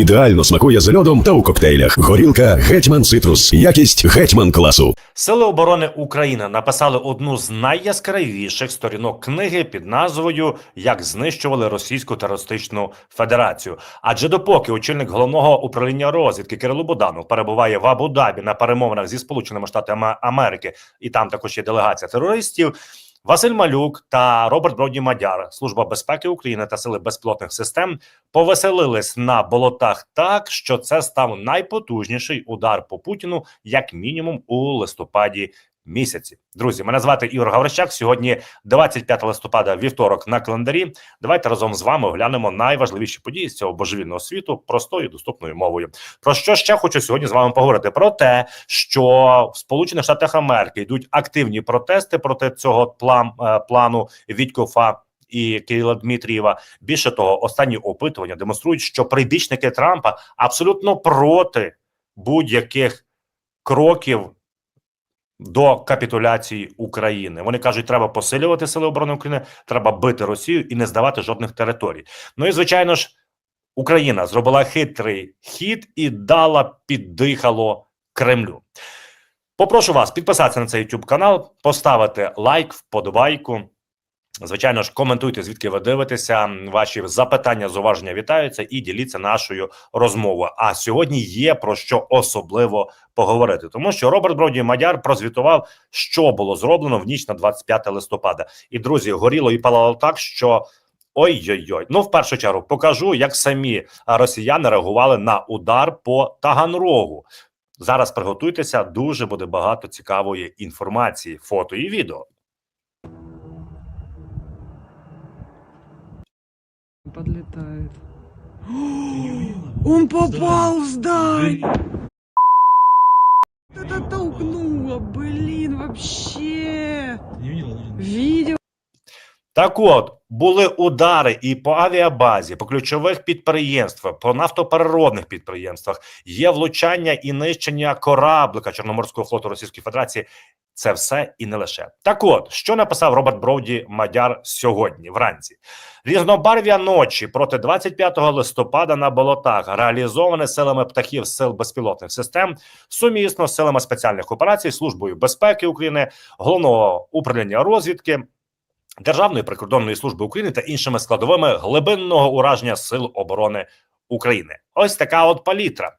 Ідеально смакує з льодом та у коктейлях. Горілка Гетьман Цитрус. Якість Гетьман класу. Сили оборони України написали одну з найяскравіших сторінок книги під назвою Як знищували Російську терористичну федерацію. Адже допоки очільник головного управління розвідки Кирило Буданов перебуває в Абу-Дабі на перемовинах зі Сполученими Штатами Америки, і там також є делегація терористів. Василь Малюк та Роберт Броді Мадяр, Служба безпеки України та сили безпілотних систем повеселились на болотах так, що це став найпотужніший удар по Путіну, як мінімум у листопаді місяці. Друзі, мене звати Ігор Гаврищак. Сьогодні 25 листопада, вівторок на календарі. Давайте разом з вами оглянемо найважливіші події з цього божевільного світу простою доступною мовою. Про що ще хочу сьогодні з вами поговорити? Про те, що в Сполучених Штатах Америки йдуть активні протести проти цього план, е, плану Вітькофа. І Кирила Дмитрієва більше того, останні опитування демонструють, що прибічники Трампа абсолютно проти будь-яких кроків до капітуляції України. Вони кажуть, треба посилювати сили оборони України, треба бити Росію і не здавати жодних територій. Ну і звичайно ж, Україна зробила хитрий хід і дала піддихало Кремлю. Попрошу вас підписатися на цей YouTube канал, поставити лайк, вподобайку. Звичайно ж, коментуйте, звідки ви дивитеся. Ваші запитання, зуваження вітаються і діліться нашою розмовою. А сьогодні є про що особливо поговорити, тому що Роберт Броді Мадяр прозвітував, що було зроблено в ніч на 25 листопада. І друзі, горіло і палало так, що. Ой-ой-ой. Ну, в першу чергу покажу, як самі росіяни реагували на удар по Таганрогу. Зараз приготуйтеся, дуже буде багато цікавої інформації, фото і відео. Подлетает. Он попал в здание! Это толкнуло, блин, вообще! Видео Так от були удари і по авіабазі, по ключових підприємствах, по нафтопереробних підприємствах. Є влучання і нищення кораблика Чорноморського флоту Російської Федерації. Це все і не лише так. От що написав Роберт Броуді Мадяр сьогодні, вранці різнобарв'я ночі проти 25 листопада на болотах реалізоване силами птахів сил безпілотних систем сумісно з силами спеціальних операцій, службою безпеки України, головного управління розвідки. Державної прикордонної служби України та іншими складовими глибинного ураження сил оборони України. Ось така от палітра.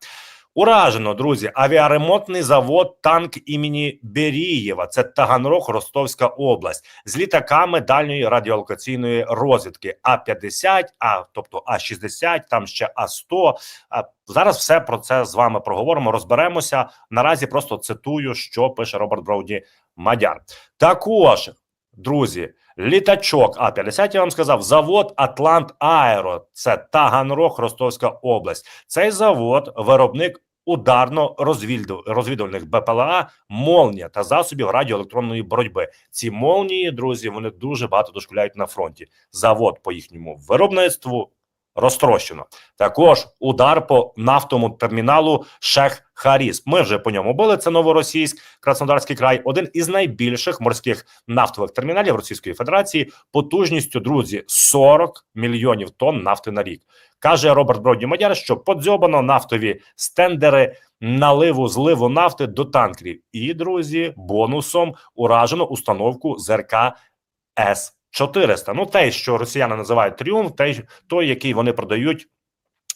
Уражено, друзі, авіаремонтний завод танк імені Берієва. Це Таганрог, Ростовська область з літаками дальньої радіолокаційної розвідки. А 50 а тобто А 60 там ще А 100 А зараз все про це з вами проговоримо. Розберемося. Наразі просто цитую, що пише Роберт Броуді Мадяр. Також друзі. Літачок А 50 я вам сказав, завод Атлант Аеро. Це Таганрог, Ростовська область. Цей завод виробник ударно-розвідувальних БПЛА, молнія та засобів радіоелектронної боротьби. Ці молнії, друзі, вони дуже багато дошкуляють на фронті. Завод по їхньому виробництву розтрощено. Також удар по нафтовому терміналу Шех Харіс. Ми вже по ньому були. Це новоросійськ, Краснодарський край, один із найбільших морських нафтових терміналів Російської Федерації, потужністю друзі 40 мільйонів тонн нафти на рік. Каже Роберт Бродні Мадяр, що подзьобано нафтові стендери наливу зливу нафти до танкерів. І друзі, бонусом уражено установку ЗРК С 400. Ну, те, що росіяни називають тріумф, той, той, який вони продають.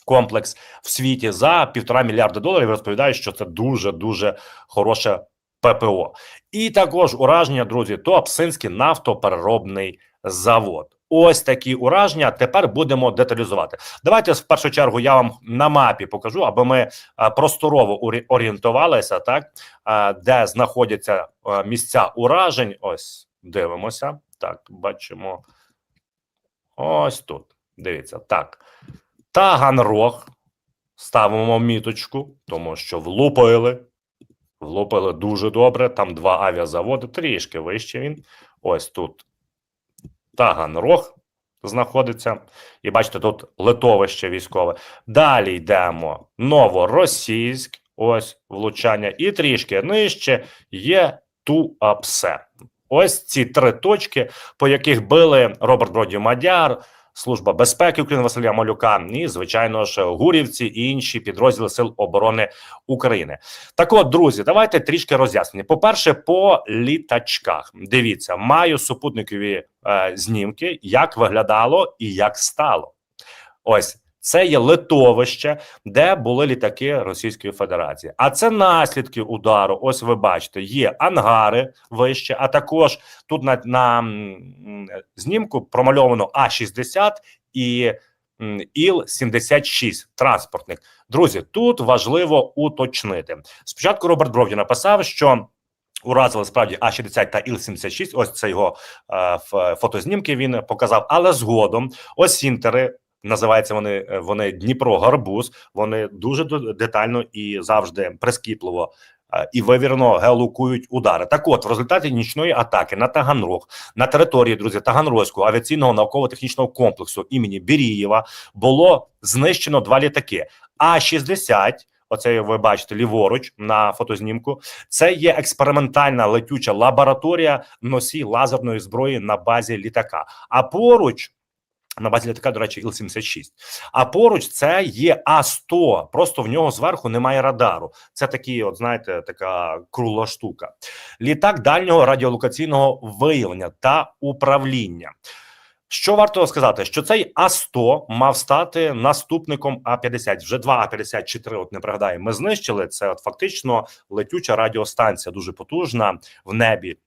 Комплекс в світі за півтора мільярда доларів розповідають, що це дуже дуже хороше ППО, і також ураження, друзі, то Псинський нафтопереробний завод. Ось такі ураження. Тепер будемо деталізувати. Давайте в першу чергу я вам на мапі покажу, аби ми просторово орі- орієнтувалися, так де знаходяться місця уражень. Ось дивимося. Так, бачимо. Ось тут. Дивіться, так. Таганрог. Ставимо міточку, тому що влупили. Влупили дуже добре. Там два авіазаводи, трішки вище він. Ось тут Таганрог знаходиться. І бачите, тут литовище військове. Далі йдемо. Новоросійськ. Ось влучання. І трішки нижче є Туапсе. Ось ці три точки, по яких били Роберт Броді Мадяр, Служба безпеки України Василя Малюка, і звичайно ж гурівці і інші підрозділи Сил оборони України. Так, от, друзі, давайте трішки роз'яснення. По перше, по літачках. Дивіться, маю супутникові е, знімки, як виглядало і як стало. Ось це є литовище, де були літаки Російської Федерації. А це наслідки удару. Ось ви бачите, є ангари вище, а також тут на, на знімку промальовано А-60 і м, Іл-76 транспортник. Друзі, тут важливо уточнити. Спочатку Роберт Бровді написав, що. Уразили справді А-60 та Іл-76, ось це його е, фотознімки він показав. Але згодом ось інтери називаються вони е, вони Дніпро Гарбуз. Вони дуже ду- детально і завжди прискіпливо е, і вивірено геолокують удари. Так, от в результаті нічної атаки на Таганрог на території друзі Таганрозького авіаційного науково-технічного комплексу імені Бірієва було знищено два літаки. А 60 Оце ви бачите ліворуч на фотознімку. Це є експериментальна летюча лабораторія носій лазерної зброї на базі літака. А поруч на базі літака, до речі, Іл-76. А поруч це є А-100. Просто в нього зверху немає радару. Це такі, от знаєте, така кругла штука. Літак дальнього радіолокаційного виявлення та управління. Що варто сказати, що цей А-100 мав стати наступником А-50. Вже два А-50 чи три, от не пригадаю, ми знищили. Це от фактично летюча радіостанція, дуже потужна в небі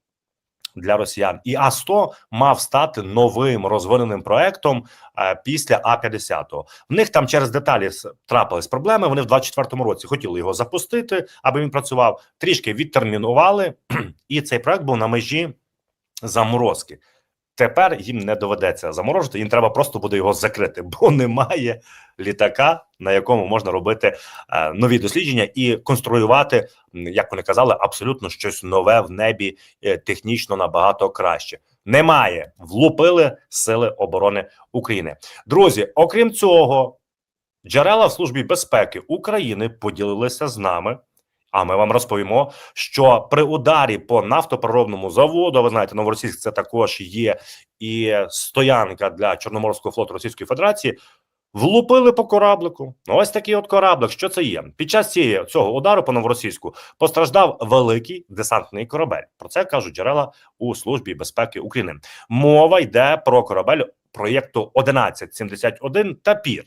для росіян. І А-100 мав стати новим розвиненим проектом е, після А-50. В них там через деталі трапились проблеми. Вони в 24-му році хотіли його запустити, аби він працював. Трішки відтермінували, і цей проект був на межі заморозки. Тепер їм не доведеться заморожити, їм треба просто буде його закрити, бо немає літака, на якому можна робити е, нові дослідження і конструювати, як вони казали, абсолютно щось нове в небі е, технічно набагато краще. Немає, влупили сили оборони України. Друзі, окрім цього, джерела в службі безпеки України поділилися з нами. А ми вам розповімо, що при ударі по нафтопереробному заводу, ви знаєте, Новоросійськ це також є і стоянка для Чорноморського флоту Російської Федерації. Влупили по кораблику. Ну, Ось такий от кораблик. Що це є? Під час цієї цього удару по новоросійську постраждав великий десантний корабель. Про це кажуть джерела у службі безпеки України. Мова йде про корабель проєкту 1171 «Тапір».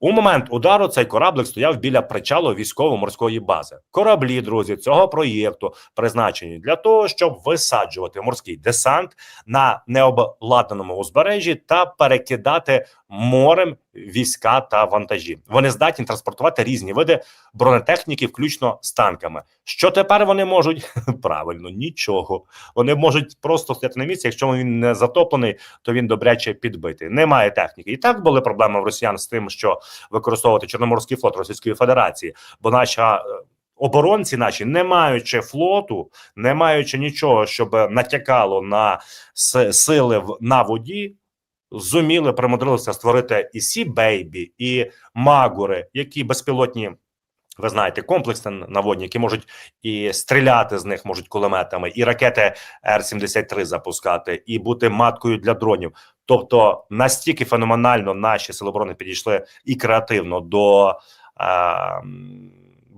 У момент удару цей кораблик стояв біля причалу військово-морської бази. Кораблі, друзі, цього проєкту призначені для того, щоб висаджувати морський десант на необладнаному узбережжі та перекидати морем війська та вантажі. Вони здатні транспортувати різні види бронетехніки, включно з танками. Що тепер вони можуть? Правильно, нічого. Вони можуть просто стояти на місці. Якщо він не затоплений, то він добряче підбитий. Немає техніки. І так були проблеми в росіян з тим, що використовувати Чорноморський флот Російської Федерації, бо наша. е, Оборонці наші, не маючи флоту, не маючи нічого, щоб натякало на сили в- на воді, зуміли примудрилися створити і Сі Бейбі, і Магури, які безпілотні. Ви знаєте, комплекси наводні, які можуть і стріляти з них можуть кулеметами, і ракети Р-73 запускати, і бути маткою для дронів. Тобто настільки феноменально наші сили оборони підійшли і креативно до е,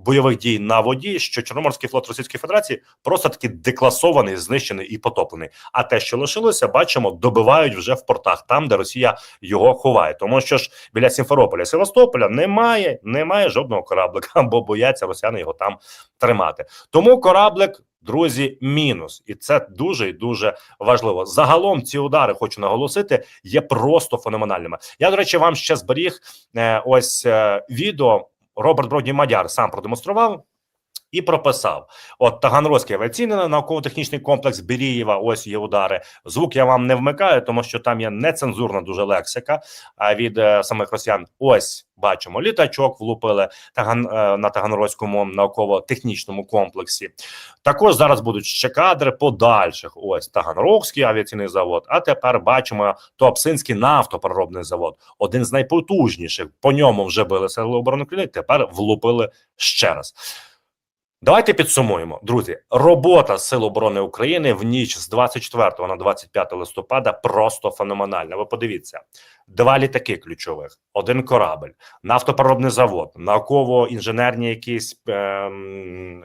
бойових дій на воді, що Чорноморський флот Російської Федерації просто таки декласований, знищений і потоплений. А те, що лишилося, бачимо, добивають вже в портах, там де Росія його ховає. Тому що ж біля Сімферополя, Севастополя немає, немає жодного кораблика, бо бояться росіяни його там тримати. Тому кораблик. Друзі, мінус, і це дуже і дуже важливо. Загалом ці удари хочу наголосити, є просто феноменальними. Я до речі, вам ще зберіг е, ось е, відео. Роберт Бродні Мадяр сам продемонстрував і прописав: от Таганрозький авіаційний науково-технічний комплекс Бірієва. Ось є удари. Звук я вам не вмикаю, тому що там є нецензурна дуже лексика. А від е, самих росіян, ось бачимо, літачок влупили Таган е, на Таганрозькому науково-технічному комплексі. Також зараз будуть ще кадри подальших. Ось Таганрогський авіаційний завод. А тепер бачимо Туапсинський нафтопереробний завод, один з найпотужніших. По ньому вже били сили оборони України. Тепер влупили ще раз. Давайте підсумуємо, друзі. Робота Сил оборони України в ніч з 24 на 25 листопада просто феноменальна. Ви подивіться: два літаки ключових, один корабль, нафтопереробний завод, науково-інженерні якісь. ем,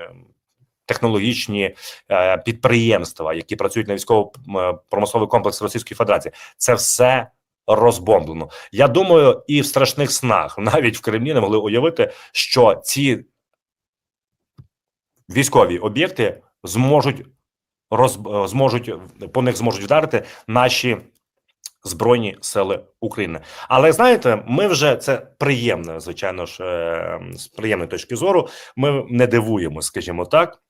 Технологічні е, підприємства, які працюють на військово-промисловий комплекс Російської Федерації, це все розбомблено. Я думаю, і в страшних снах, навіть в Кремлі, не могли уявити, що ці військові об'єкти зможуть роз, е, зможуть по них зможуть вдарити наші збройні сили України. Але знаєте, ми вже це приємне, звичайно ж, е, з приємної точки зору. Ми не дивуємо, скажімо так.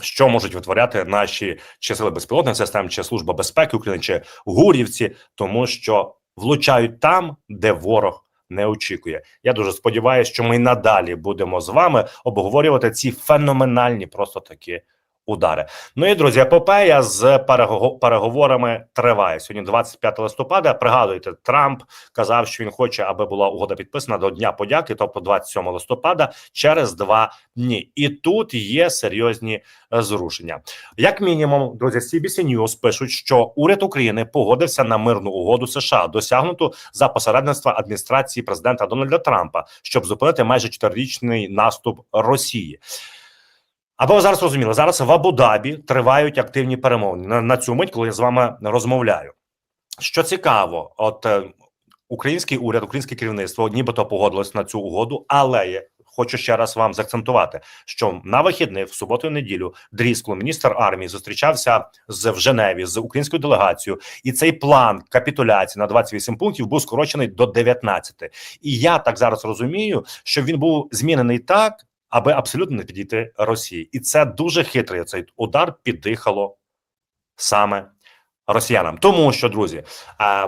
Що можуть витворяти наші чи сили безпілотних систем, чи служба безпеки України, чи гурівці, тому що влучають там, де ворог не очікує. Я дуже сподіваюся, що ми надалі будемо з вами обговорювати ці феноменальні просто такі удари. Ну і друзі, епопея з перего- переговорами триває сьогодні. 25 листопада. Пригадуєте, Трамп казав, що він хоче, аби була угода підписана до Дня подяки, тобто 27 листопада, через два дні. І тут є серйозні е, зрушення. Як мінімум, друзі, CBC News пишуть, що уряд України погодився на мирну угоду США, досягнуту за посередництва адміністрації президента Дональда Трампа, щоб зупинити майже чотирирічний наступ Росії. Або ви зараз розуміли, зараз в Абу-Дабі тривають активні перемовини на, на цю мить, коли я з вами розмовляю. Що цікаво, от е, український уряд, українське керівництво нібито погодилось на цю угоду, але я хочу ще раз вам заакцентувати, що на вихідних в суботу і неділю Дріскл, міністр армії, зустрічався з в Женеві з українською делегацією, і цей план капітуляції на 28 пунктів був скорочений до 19. І я так зараз розумію, що він був змінений так, аби абсолютно не підійти Росії, і це дуже хитрий цей удар піддихало саме росіянам. Тому що друзі,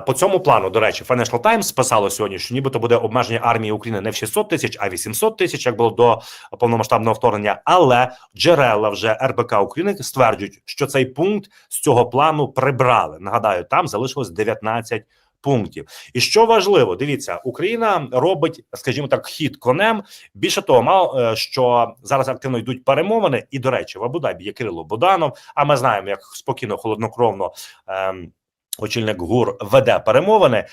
по цьому плану, до речі, Financial Times писало сьогодні, що нібито буде обмеження армії України не в 600 тисяч, а 800 тисяч, як було до повномасштабного вторгнення. Але джерела вже РБК України стверджують, що цей пункт з цього плану прибрали. Нагадаю, там залишилось 19 пунктів. І що важливо, дивіться, Україна робить, скажімо так, хід конем. Більше того, мало е, що зараз активно йдуть перемовини. І до речі, в Абу-Дабі є Кирило Буданов. А ми знаємо, як спокійно, холоднокровно ем, очільник ГУР веде перемовини.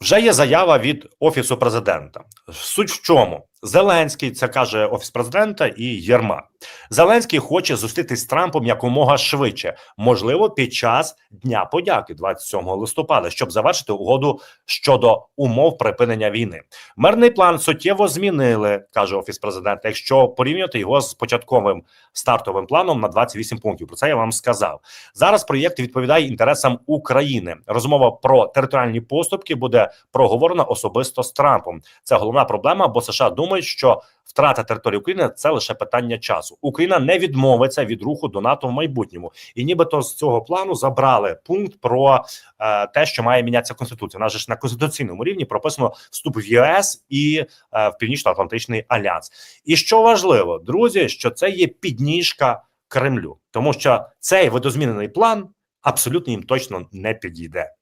Вже є заява від офісу президента. Суть в чому Зеленський, це каже офіс президента і Єрмак. Зеленський хоче зустрітись з Трампом якомога швидше, можливо, під час Дня подяки, 27 листопада, щоб завершити угоду щодо умов припинення війни. Мирний план суттєво змінили, каже офіс президента. Якщо порівнювати його з початковим стартовим планом на 28 пунктів, про це я вам сказав. Зараз проєкт відповідає інтересам України. Розмова про територіальні поступки буде проговорена особисто з Трампом. Це головна проблема, бо США думають, що втрата території України це лише питання часу. Україна не відмовиться від руху до НАТО в майбутньому, і нібито з цього плану забрали пункт про е, те, що має мінятися конституція. У нас же ж на конституційному рівні прописано вступ в ЄС і е, в Північно-Атлантичний альянс. І що важливо, друзі, що це є підніжка Кремлю, тому що цей видозмінений план абсолютно їм точно не підійде.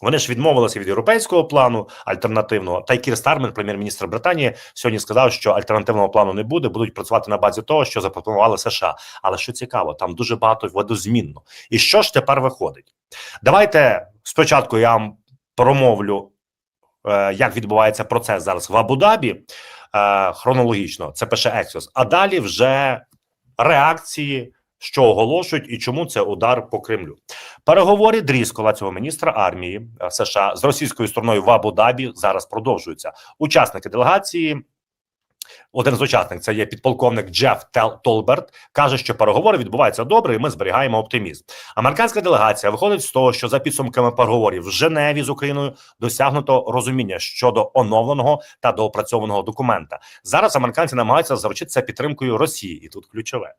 Вони ж відмовилися від європейського плану альтернативного. Та й Кір Стармен, прем'єр-міністр Британії, сьогодні сказав, що альтернативного плану не буде, будуть працювати на базі того, що запропонували США. Але що цікаво, там дуже багато водозмінно. І що ж тепер виходить? Давайте спочатку я вам промовлю, е, як відбувається процес зараз в Абу-Дабі е, хронологічно. Це пише Ексіос. А далі вже реакції. Що оголошують і чому це удар по Кремлю? Переговори Дріскола, цього міністра армії е, США з російською стороною в Абу-Дабі зараз продовжуються. Учасники делегації. Один з учасників, це є підполковник Джеф Толберт, каже, що переговори відбуваються добре, і ми зберігаємо оптимізм. Американська делегація виходить з того, що за підсумками переговорів в Женеві з Україною досягнуто розуміння щодо оновленого та доопрацьованого документа. Зараз американці намагаються заручитися підтримкою Росії, і тут ключове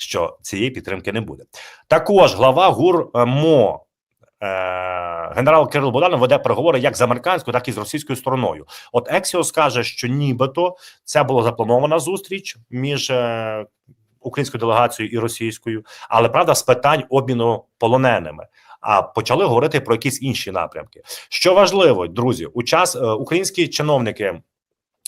що цієї підтримки не буде. Також глава ГУР е, е, генерал Кирил Буданов веде переговори як з американською, так і з російською стороною. От Ексіос каже, що нібито це була запланована зустріч між е, українською делегацією і російською, але правда з питань обміну полоненими. А почали говорити про якісь інші напрямки. Що важливо, друзі, у час українські чиновники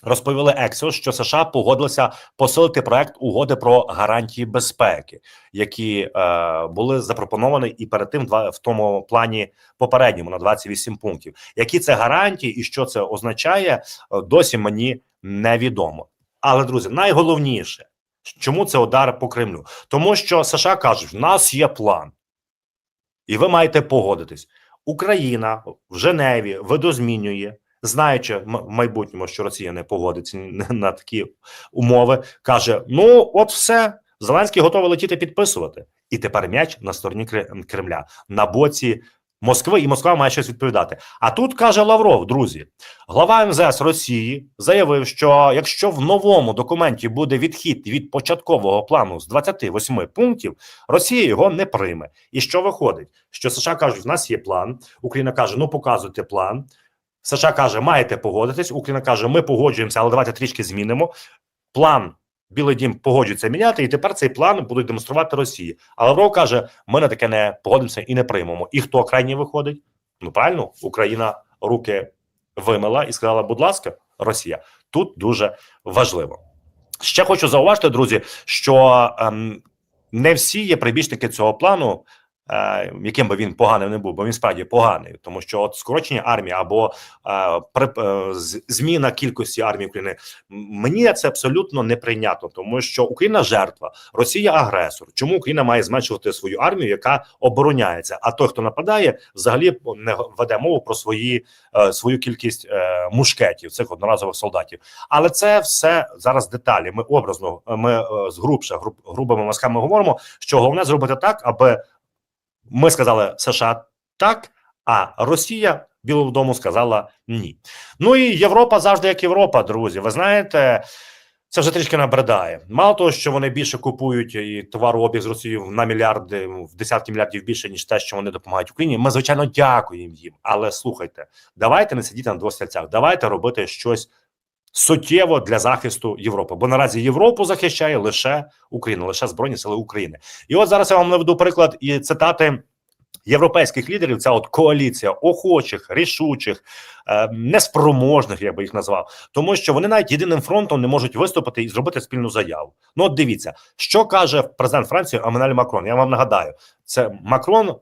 Розповіли Ексіос, що США погодилися посилити проект угоди про гарантії безпеки, які е, були запропоновані і перед тим в тому плані попередньому на 28 пунктів. Які це гарантії і що це означає, е, досі мені невідомо. Але друзі, найголовніше, чому це удар по Кремлю? Тому що США кажуть, в нас є план, і ви маєте погодитись. Україна в Женеві видозмінює, знаючи в майбутньому, що Росія не погодиться на такі умови, каже: Ну, от все, Зеленський готовий летіти підписувати. І тепер м'яч на стороні Кре- Кремля, на боці Москви, і Москва має щось відповідати. А тут каже Лавров, друзі, глава МЗС Росії заявив, що якщо в новому документі буде відхід від початкового плану з 28 пунктів, Росія його не прийме. І що виходить? Що США кажуть, в нас є план. Україна каже: ну показуйте план. США каже, маєте погодитись. Україна каже, ми погоджуємося, але давайте трішки змінимо. План Білий Дім погоджується міняти, і тепер цей план будуть демонструвати Росії. А Лавров каже: ми на таке не погодимося і не приймемо. І хто крайній виходить? Ну правильно, Україна руки вимила і сказала: будь ласка, Росія. Тут дуже важливо. Ще хочу зауважити, друзі, що ем, не всі є прибічники цього плану. Е, Яким би він поганим не був, бо він справді поганий, тому що от скорочення армії або е, е, зміна кількості армії України мені це абсолютно неприйнятно, тому що Україна жертва, Росія агресор. Чому Україна має зменшувати свою армію, яка обороняється? А той, хто нападає, взагалі не веде мову про свої свою кількість мушкетів, цих одноразових солдатів. Але це все зараз деталі. Ми образно, ми з грубше, груб, грубими мазками говоримо, що головне зробити так, аби ми сказали США так, а Росія Білому дому сказала ні. Ну і Європа завжди як Європа, друзі. Ви знаєте. Це вже трішки набридає. Мало того, що вони більше купують і товарообіг з Росією на мільярди, в десятки мільярдів більше, ніж те, що вони допомагають Україні. Ми, звичайно, дякуємо їм. Але слухайте, давайте не сидіти на двох стільцях, давайте робити щось суттєво для захисту Європи. Бо наразі Європу захищає лише Україна, лише Збройні Сили України. І от зараз я вам наведу приклад і цитати. Європейських лідерів ця от коаліція охочих, рішучих, е, неспроможних, я би їх назвав, тому що вони навіть єдиним фронтом не можуть виступити і зробити спільну заяву. Ну, от дивіться, що каже президент Франції Еммануель Макрон. Я вам нагадаю, це Макрон,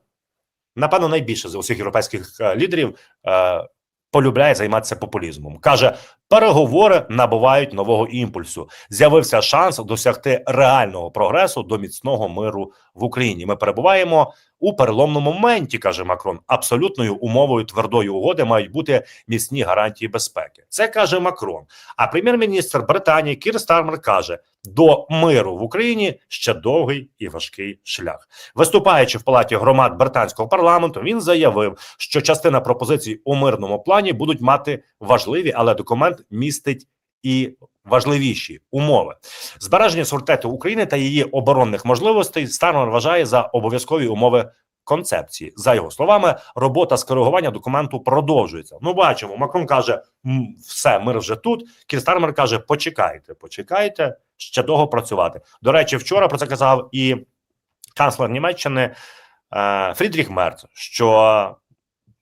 напевно, найбільше з усіх європейських е, лідерів е, полюбляє займатися популізмом. каже, переговори набувають нового імпульсу. З'явився шанс досягти реального прогресу до міцного миру в Україні. Ми перебуваємо у переломному моменті, каже Макрон. Абсолютною умовою твердої угоди мають бути міцні гарантії безпеки. Це каже Макрон. А прем'єр-міністр Британії Кір Стармер каже: до миру в Україні ще довгий і важкий шлях. Виступаючи в палаті громад британського парламенту, він заявив, що частина пропозицій у мирному плані будуть мати важливі, але документ містить і важливіші умови збереження суверенітету України та її оборонних можливостей. Стармер вважає за обов'язкові умови. Концепції за його словами, робота з коригування документу продовжується. Ну, бачимо, Макрон каже: все, мир вже тут. Кір Стармер каже: почекайте, почекайте, ще довго працювати. До речі, вчора про це казав і канцлер Німеччини е, Фрідріх Мерц, що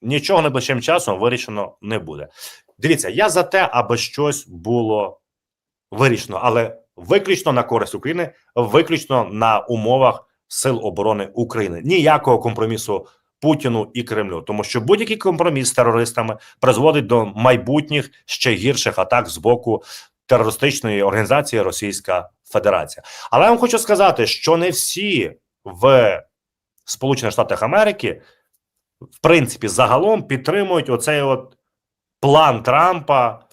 нічого найближчим часом вирішено не буде. Дивіться, я за те, аби щось було вирішено, але виключно на користь України, виключно на умовах сил оборони України. Ніякого компромісу Путіну і Кремлю, тому що будь-який компроміс з терористами призводить до майбутніх ще гірших атак з боку терористичної організації Російська Федерація. Але я вам хочу сказати, що не всі в Сполучених Штатах Америки, в принципі, загалом підтримують оцей от план Трампа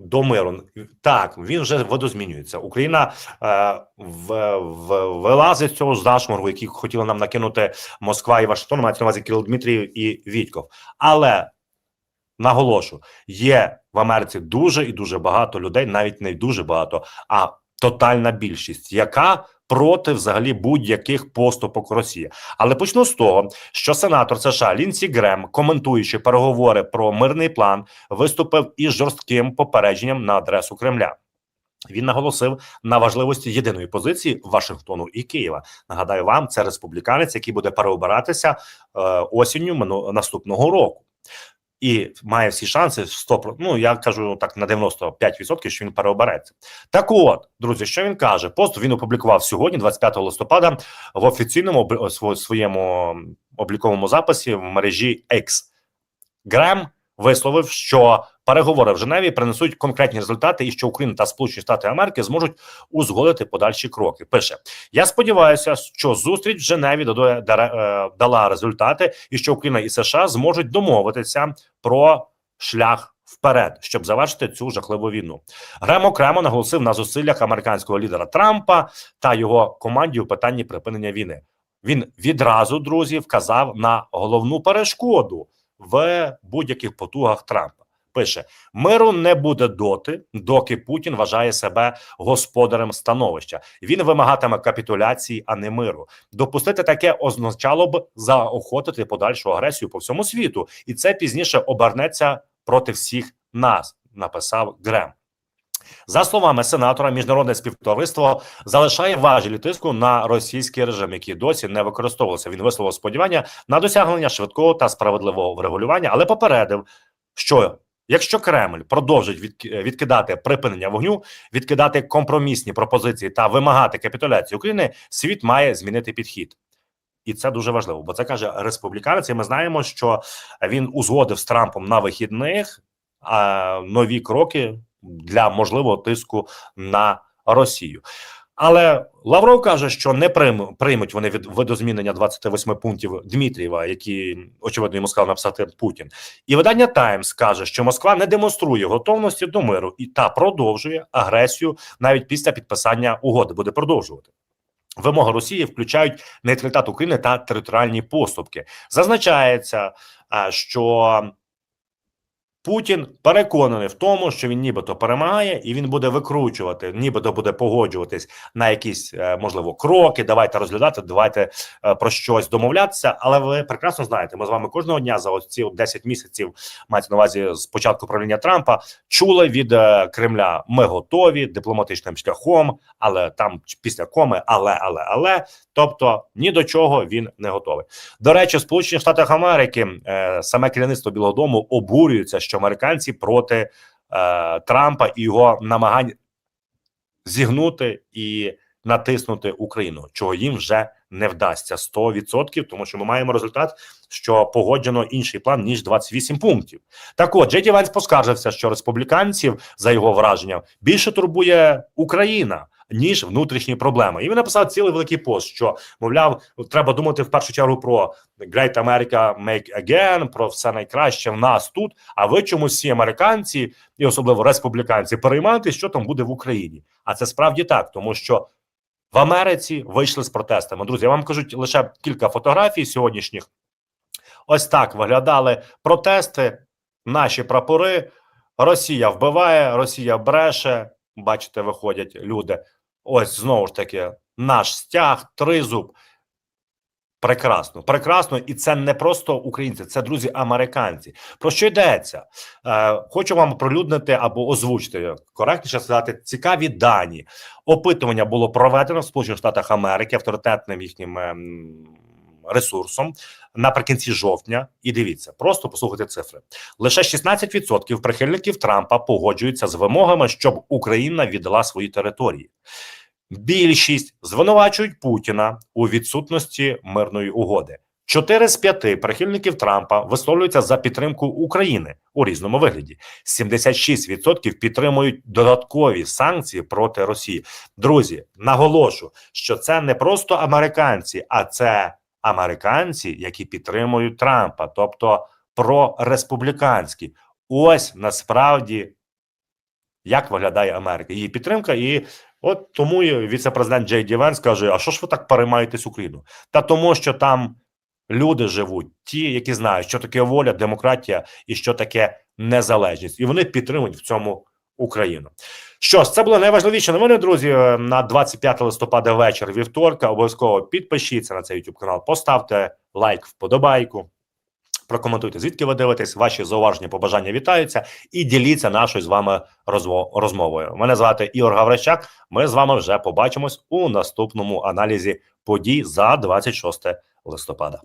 до миру. Так, він вже водозмінюється. Україна е, в, в, вилазить з цього зашморгу, який хотіли нам накинути Москва і Вашингтон, мається на увазі Кирил Дмитрієв і Вітьков. Але наголошу, є в Америці дуже і дуже багато людей, навіть не дуже багато, а тотальна більшість, яка проти взагалі будь-яких поступок Росії. Але почну з того, що сенатор США Лінсі Грем, коментуючи переговори про мирний план, виступив із жорстким попередженням на адресу Кремля. Він наголосив на важливості єдиної позиції Вашингтону і Києва. Нагадаю вам, це республіканець, який буде переобиратися е, осінню наступного року. І має всі шанси 100%, ну я кажу так на 95%, що він переобереться. Так от, друзі, що він каже? Пост він опублікував сьогодні, 25 листопада, в офіційному своєму обліковому записі в мережі X. Грем висловив, що переговори в Женеві принесуть конкретні результати, і що Україна та Сполучені Штати Америки зможуть узгодити подальші кроки. Пише: Я сподіваюся, що зустріч в Женеві додає- е, дала результати, і що Україна і США зможуть домовитися про шлях. Вперед, щоб завершити цю жахливу війну, Грем окремо наголосив на зусиллях американського лідера Трампа та його команді у питанні припинення війни. Він відразу друзі вказав на головну перешкоду в будь-яких потугах Трампа. Пише: миру не буде доти, доки Путін вважає себе господарем становища. Він вимагатиме капітуляції, а не миру. Допустити таке означало б заохотити подальшу агресію по всьому світу, і це пізніше обернеться проти всіх нас. Написав Грем. За словами сенатора, міжнародне співтовариство залишає важелі тиску на російський режим, який досі не використовувався. Він висловив сподівання на досягнення швидкого та справедливого врегулювання, але попередив, що якщо Кремль продовжить відки- відкидати припинення вогню, відкидати компромісні пропозиції та вимагати капітуляції України, світ має змінити підхід. І це дуже важливо, бо це каже республіканець. І ми знаємо, що він узгодив з Трампом на вихідних а, нові кроки для можливого тиску на Росію. Але Лавров каже, що не прийм, приймуть вони від видозмінення 28 пунктів Дмитрієва, які очевидно йому сказав написати Путін. І видання Таймс каже, що Москва не демонструє готовності до миру і та продовжує агресію навіть після підписання угоди. Буде продовжувати. Вимоги Росії включають нейтралітет України та територіальні поступки. Зазначається, що Путін переконаний в тому, що він нібито перемагає, і він буде викручувати, нібито буде погоджуватись на якісь е, можливо кроки. Давайте розглядати, давайте е, про щось домовлятися. Але ви прекрасно знаєте, ми з вами кожного дня за ось ці 10 місяців мається на увазі з початку правління Трампа чули від е, Кремля: ми готові дипломатичним шляхом, але там після коми, але, але, але. Тобто ні до чого він не готовий. До речі, в Сполучених Штатах Америки саме керівництво Білого Дому обурюється, що американці проти е, Трампа і його намагань зігнути і натиснути Україну, чого їм вже не вдасться 100%, тому що ми маємо результат, що погоджено інший план ніж 28 пунктів. Так от Джеді Ванс поскаржився, що республіканців за його враженням більше турбує Україна. Ніж внутрішні проблеми, і він написав цілий великий пост, що мовляв, треба думати в першу чергу про Great America Make Again, про все найкраще в нас тут. А ви чомусь всі американці і особливо республіканці переймаєтесь, що там буде в Україні. А це справді так, тому що в Америці вийшли з протестами. Друзі, я вам кажу лише кілька фотографій сьогоднішніх. Ось так виглядали протести, наші прапори. Росія вбиває, Росія бреше. Бачите, виходять люди. Ось знову ж таки наш стяг, тризуб. Прекрасно, прекрасно, і це не просто українці, це друзі американці. Про що йдеться? Е, хочу вам оприлюднити або озвучити коректніше сказати цікаві дані. Опитування було проведено в Сполучених Штатах Америки авторитетним їхнім ем, ресурсом наприкінці жовтня. І дивіться, просто послухайте цифри. Лише 16% прихильників Трампа погоджуються з вимогами, щоб Україна віддала свої території. Більшість звинувачують Путіна у відсутності мирної угоди. Чотири з п'яти прихильників Трампа висловлюються за підтримку України у різному вигляді. 76% підтримують додаткові санкції проти Росії. Друзі, наголошу, що це не просто американці, а це американці, які підтримують Трампа, тобто прореспубліканські. Ось насправді як виглядає Америка, її підтримка, і от тому віце-президент Джей Ді Венс каже: А що ж ви так переймаєтесь Україну? Та тому, що там люди живуть, ті, які знають, що таке воля, демократія і що таке незалежність, і вони підтримують в цьому Україну. Що ж, це були найважливіші новини, друзі. На 25 листопада вечір вівторка. Обов'язково підпишіться на цей YouTube канал, поставте лайк, вподобайку. Прокоментуйте, звідки ви дивитесь, ваші зауваження, побажання вітаються і діліться нашою з вами розмовою. Мене звати Ігор Гаврищак. Ми з вами вже побачимось у наступному аналізі подій за 26 листопада.